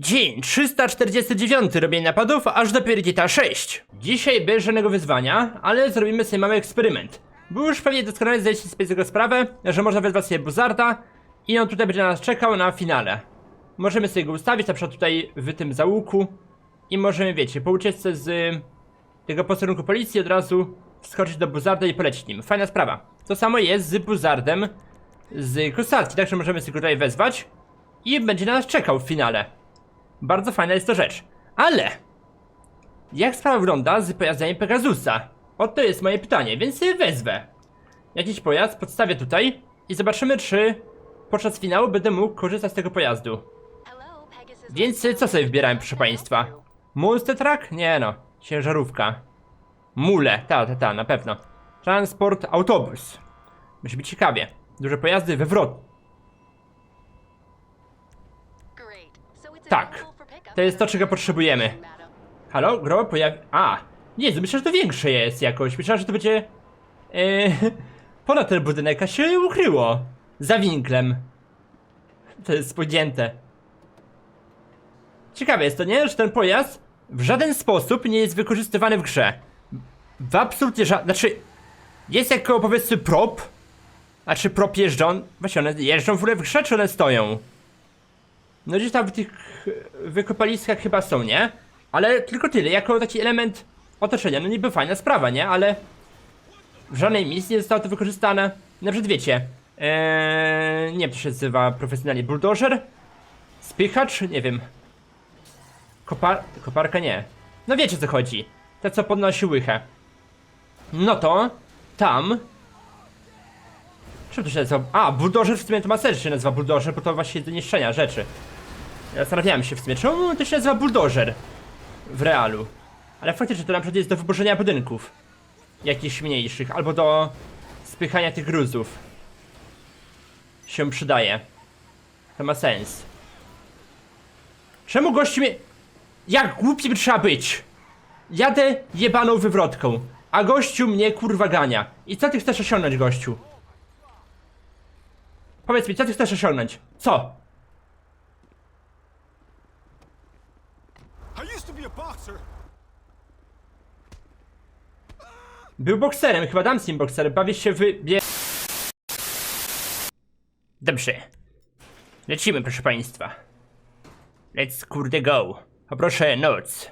Dzień 349 robienia napadów aż do Pyrgita 6. Dzisiaj bez żadnego wyzwania, ale zrobimy sobie mały eksperyment. Bo już pewnie doskonale zdajecie sobie z tego sprawę, że można wezwać sobie Buzarda i on tutaj będzie na nas czekał na finale. Możemy sobie go ustawić na przykład tutaj w tym załuku i możemy, wiecie, po ucieczce z tego posterunku policji od razu wskoczyć do Buzarda i polecić nim. Fajna sprawa. To samo jest z Buzardem z Kosarki, także możemy sobie go tutaj wezwać i będzie na nas czekał w finale. Bardzo fajna jest to rzecz. Ale jak sprawa wygląda z pojazdami Pegasusa? Oto jest moje pytanie, więc wezwę. Jakiś pojazd podstawię tutaj i zobaczymy, czy podczas finału będę mógł korzystać z tego pojazdu. Więc co sobie wybierałem, proszę państwa? Monster Truck? Nie no, ciężarówka. Mule, ta, ta, ta, na pewno. Transport, autobus. Musi być ciekawie. Duże pojazdy wywrot. Tak, to jest to, czego potrzebujemy. Halo, gro, pojawi... A, nie, myślę, że to większe jest jakoś. Myślałem, że to będzie... Yy, ponad ten budynek, a się ukryło. Za winklem. To jest podjęte. Ciekawe jest to, nie? Że ten pojazd w żaden sposób nie jest wykorzystywany w grze. W absolutnie żaden... Znaczy, jest jako powiedzmy prop. A czy prop jeżdżą? Właśnie one jeżdżą w ogóle w grze, czy one stoją? No gdzieś tam w tych wykopaliskach chyba są, nie? Ale tylko tyle, jako taki element otoczenia. No niby fajna sprawa, nie? Ale w żadnej misji nie zostało to wykorzystane. Na przykład wiecie, ee, nie wiem, to się nazywa profesjonalnie, bulldozer? Spychacz? Nie wiem. Kopar koparka nie. No wiecie co chodzi. Te co podnosi łychę. No to tam. Czym to się nazywa? A, bulldozer w sumie to ma sens, że się nazywa bulldozer, bo to właśnie do niszczenia rzeczy. Ja Zastanawiałem się w sumie, czemu to się nazywa bulldozer w realu. Ale faktycznie to na przykład jest do wyburzenia budynków. Jakichś mniejszych, albo do spychania tych gruzów. Się przydaje. To ma sens. Czemu gości mnie... Jak głupim trzeba być? Jadę jebaną wywrotką, a gościu mnie kurwa gania. I co ty chcesz osiągnąć, gościu? Powiedz mi, co ty chcesz osiągnąć? Co? Był bokserem, chyba damskim bokserem. Bawię się w... Bie... Dobrze. Lecimy, proszę państwa. Let's kurde go. Poproszę noc.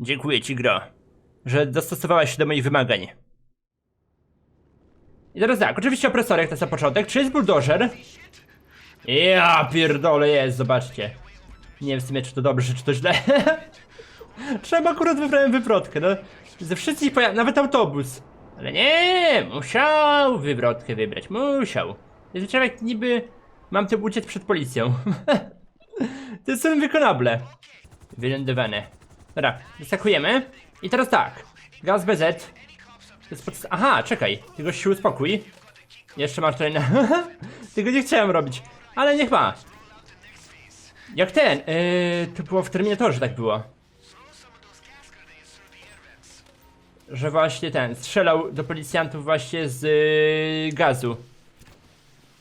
Dziękuję ci, gro, że dostosowałaś się do moich wymagań. I teraz tak, oczywiście opresorek to na początek. Czy jest bulldozer? Ja pierdolę jest, zobaczcie. Nie wiem w sumie, czy to dobrze, czy to źle. Trzeba akurat wybrałem wywrotkę, no. Ze wszystkich pojazdów, nawet autobus. Ale nie, musiał wywrotkę wybrać, musiał. Jest jak niby mam tym uciec przed policją. to są wykonable. Wylądowane. Dobra, wyskakujemy. I teraz tak. Gaz BZ. Aha, czekaj. Tylko się uspokój. Jeszcze masz tutaj na... Tego nie chciałem robić. Ale niech ma. Jak ten, yy, to było w Terminatorze tak było. Że właśnie ten, strzelał do policjantów właśnie z yy, gazu.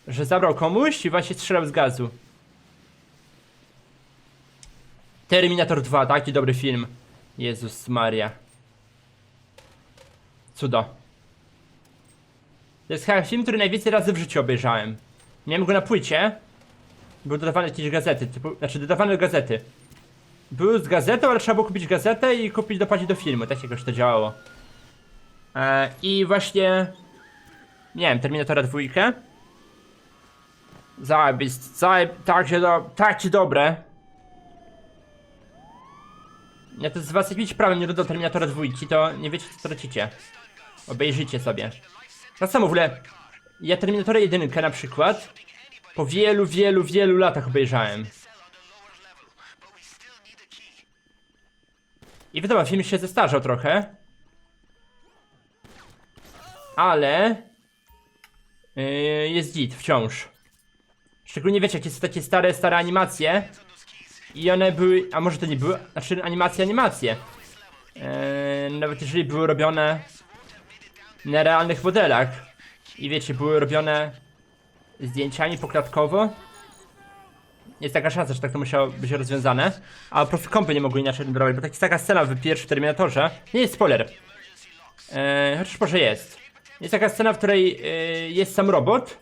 Że zabrał komuś i właśnie strzelał z gazu. Terminator 2, taki dobry film. Jezus Maria. Cudo. To jest film, który najwięcej razy w życiu obejrzałem. Miałem go na płycie. Był dodawany jakieś gazety, typu, znaczy dodawany do gazety. Był z gazetą, ale trzeba było kupić gazetę i kupić dopłacić do filmu, tak jakoś to działało. E, I właśnie... Nie wiem, Terminatora dwójkę. Zajebist, zajeb... Tak się do... Tak ci dobre. Ja to z was jak mieć prawem nie dodał Terminatora dwójki, to nie wiecie co tracicie. Obejrzyjcie sobie. Tak samo w ogóle... Ja Terminatora jedynkę na przykład po wielu, wielu, wielu latach obejrzałem. I wiadomo, film się zestarzał trochę. Ale... Yy, jest git wciąż. Szczególnie wiecie, jakie są takie stare, stare animacje. I one były, a może to nie były, znaczy animacje, animacje. Yy, nawet jeżeli były robione na realnych modelach. I wiecie, były robione zdjęciami poklatkowo. Jest taka szansa, że tak to musiało być rozwiązane. A po prostu kompy nie mogły inaczej robić, bo tak jest taka scena w pierwszym Terminatorze. Nie jest spoiler. Eee, chociaż może jest. Jest taka scena, w której e, jest sam robot.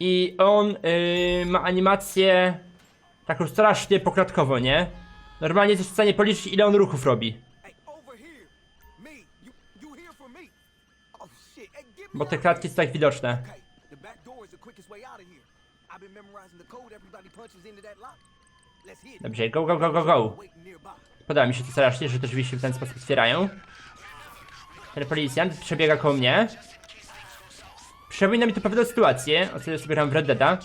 I on e, ma animację taką strasznie poklatkowo, nie? Normalnie jesteś w stanie policzyć ile on ruchów robi. Into that lock. Let's hit it. Dobrze, go, go, go, go, go. Podoba mi się to strasznie, że to rzeczywiście w ten sposób otwierają. Ten policjant przebiega koło mnie. Przypomina mi to pewną sytuację, o której sobie gram w Red Deada.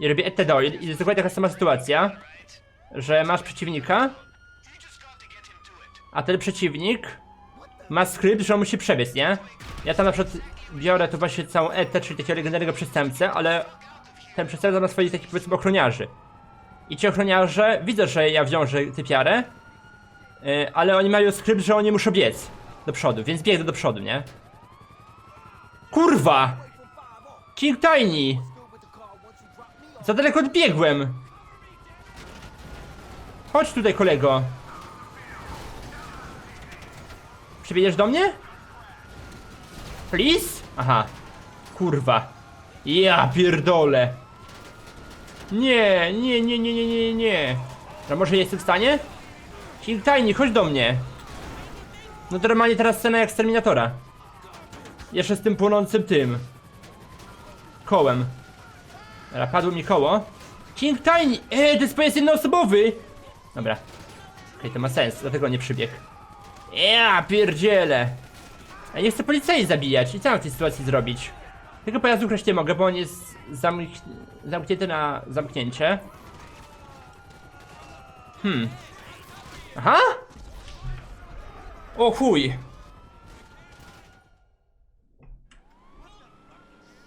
I robię Ed Doyle i jest dokładnie taka sama sytuacja, że masz przeciwnika, a ten przeciwnik ma skrypt, że on musi przebiec, nie? Ja tam na przykład biorę tu właśnie całą etę, czyli takiego legendarnego przestępcę, ale ten przestępca ma swoich takich powiedzmy ochroniarzy. I ci ochroniarze widzą, że ja wziążę typiarę, yy, ale oni mają skrypt, że oni muszą biec do przodu, więc biegnę do przodu, nie? Kurwa! King Tiny! Za daleko odbiegłem! Chodź tutaj, kolego. Przybiedziesz do mnie? Please? Aha. Kurwa. Ja pierdolę. Nie, nie, nie, nie, nie, nie, nie. A może jestem w stanie? Tiny, chodź do mnie. No to normalnie teraz scena jak z Terminatora. Jeszcze z tym płonącym tym. Kołem. Dobra, padło mi koło. King Tiny! Eee, to jest pojazd jednoosobowy! Dobra. Okej, to ma sens, dlatego nie przybiegł. Ja pierdzielę. Ja nie chcę policji zabijać i co mam w tej sytuacji zrobić? Tego pojazdu ukraść nie mogę, bo on jest zamk zamknięty na zamknięcie. Hmm. Aha! O chuj!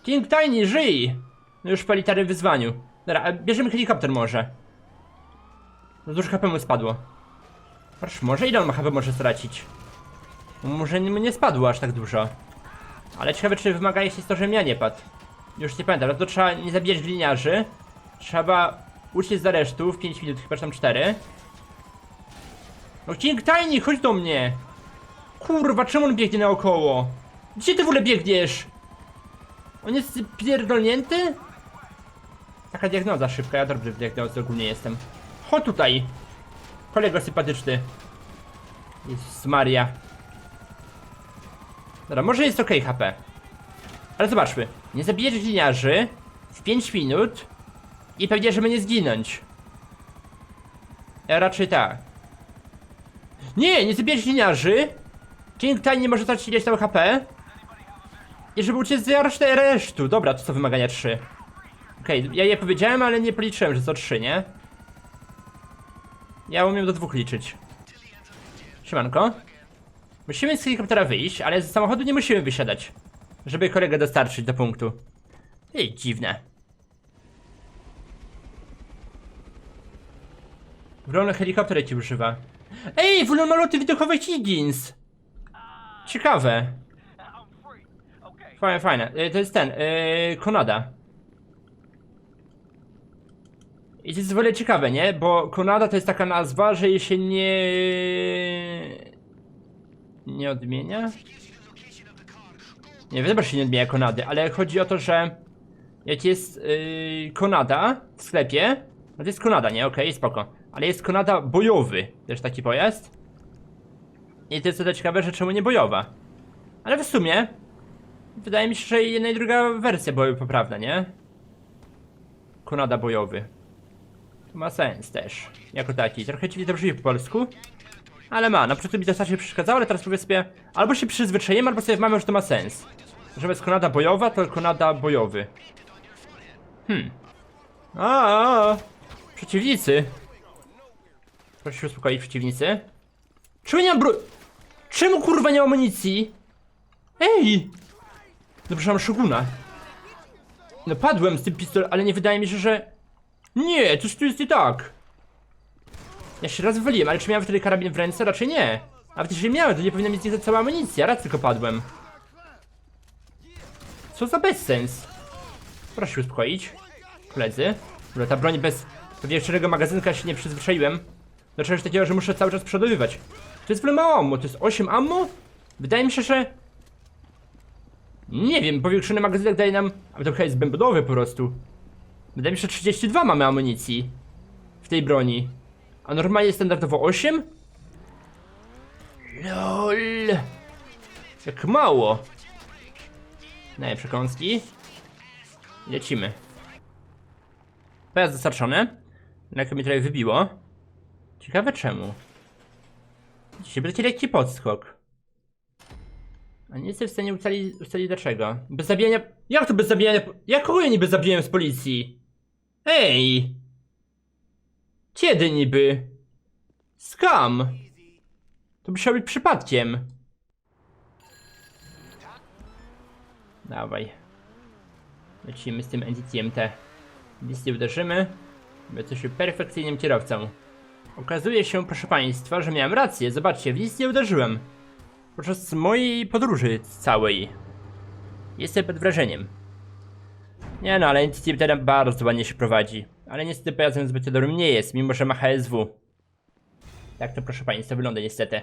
King Tiny, żyj! No już po literym wyzwaniu. Dobra, bierzemy helikopter może. Dużo HP mu spadło. Proszę, może ile on HP może stracić? Może nie spadło aż tak dużo. Ale ciekawe czy wymaga jest to, żebym ja nie padł. Już nie pamiętam, no to trzeba nie zabijać gliniarzy. Trzeba uciec z aresztu w 5 minut, chyba tam 4. No King Tiny, chodź do mnie! Kurwa, czemu on biegnie naokoło? Gdzie ty w ogóle biegniesz? On jest pierdolnięty? Taka diagnoza szybka, ja dobry w diagnozie ogólnie jestem. Chodź tutaj! Kolego sympatyczny. Jezus Maria. Dobra, może jest ok HP. Ale zobaczmy. Nie zabijesz liniarzy w 5 minut i pewnie, żeby nie zginąć. Ja raczej tak. Nie, nie zabijesz liniarzy. King Tiny może stracić ileś tam HP. I żeby uciec z aresztu, aresztu. Dobra, to są wymagania 3. Okej, ja je powiedziałem, ale nie policzyłem, że to 3, nie? Ja umiem do dwóch liczyć. Siemanko. Musimy z helikoptera wyjść, ale z samochodu nie musimy wysiadać. Żeby kolegę dostarczyć do punktu. Ej, dziwne. Wrona helikopter ci używa. Ej, wulomaloty widokowe Higgins! Ciekawe. Fajne, fajne. E, To jest ten, yy, Konada. I to jest w ogóle ciekawe, nie? Bo Konada to jest taka nazwa, że jej się nie... Nie odmienia? Nie wiadomo, że się nie odmienia Konady, ale chodzi o to, że jak jest yy, Konada w sklepie, no to jest Konada, nie? Okej, spoko. Ale jest Konada bojowy, też taki pojazd. I to jest tyle ciekawe, że czemu nie bojowa? Ale w sumie, wydaje mi się, że jedna i druga wersja były poprawne, nie? Konada bojowy. To ma sens też, jako taki. Trochę dziwnie to brzmi po polsku. Ale ma, na początku mi to strasznie przeszkadzało, ale teraz sobie, albo się przyzwyczaiłem, albo sobie mamy, że to ma sens. Że bez konada bojowa, to konada bojowy. Hmm. A, a, a. Przeciwnicy. Proszę się uspokoić, przeciwnicy. Czemu nie mam bro... Czemu kurwa nie mam amunicji? Ej! Dobrze, mam szoguna. No padłem z tym pistoletem, ale nie wydaje mi się, że... Nie, coś tu jest nie tak. Ja się raz wywaliłem, ale czy miałem wtedy karabin w ręce? Raczej nie. A przecież jeżeli miałem, to nie powinna mieć zniszczyć cała amunicja, raz tylko padłem. Co za bezsens. Proszę się uspokoić. Koledzy. Dobra, ta broń bez... Pewnie szczerego magazynka się nie przyzwyczaiłem. Do czegoś takiego, że muszę cały czas przeładowywać. To jest w ogóle mało ammo, to jest 8 ammo? Wydaje mi się, że... Nie wiem, powiększony magazynek daje nam... A to chyba jest bębnowy po prostu. Wydaje mi się, że 32 mamy amunicji. W tej broni. A normalnie standardowo 8? LOL. Jak mało. Daję przekąski. Lecimy. Pojazd dostarczony. Lekko mi trochę wybiło. Ciekawe czemu. Dzisiaj taki lekki podskok. A nie jestem w stanie ustalić, dlaczego. Bez zabijania... Jak to bez zabijania... Jak kogo ja niby zabiłem z policji? Ej! Kiedy niby? Skam! To musiało być przypadkiem. Dawaj. Lecimy z tym NDTM T. Nic nie uderzymy. Jesteśmy perfekcyjnym kierowcą. Okazuje się, proszę państwa, że miałem rację. Zobaczcie, w nie uderzyłem. Podczas mojej podróży całej. Jestem pod wrażeniem. Nie no, ale NTT T bardzo ładnie się prowadzi. Ale niestety pojazdem zbyt dobrym nie jest, mimo że ma HSW. Tak to proszę państwa wygląda niestety.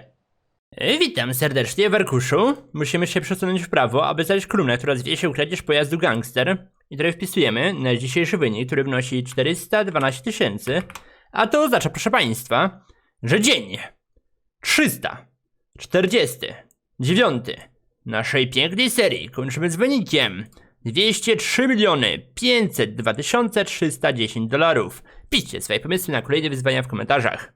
E, Witam serdecznie w Arkuszu. Musimy się przesunąć w prawo, aby znaleźć kolumnę, która zwie się kradzież pojazdu Gangster. I tutaj wpisujemy na dzisiejszy wynik, który wynosi 412 tysięcy. A to oznacza, proszę państwa, że dzień 349 naszej pięknej serii kończymy z wynikiem 203 miliony 502 310 dolarów. Piszcie swoje pomysły na kolejne wyzwania w komentarzach.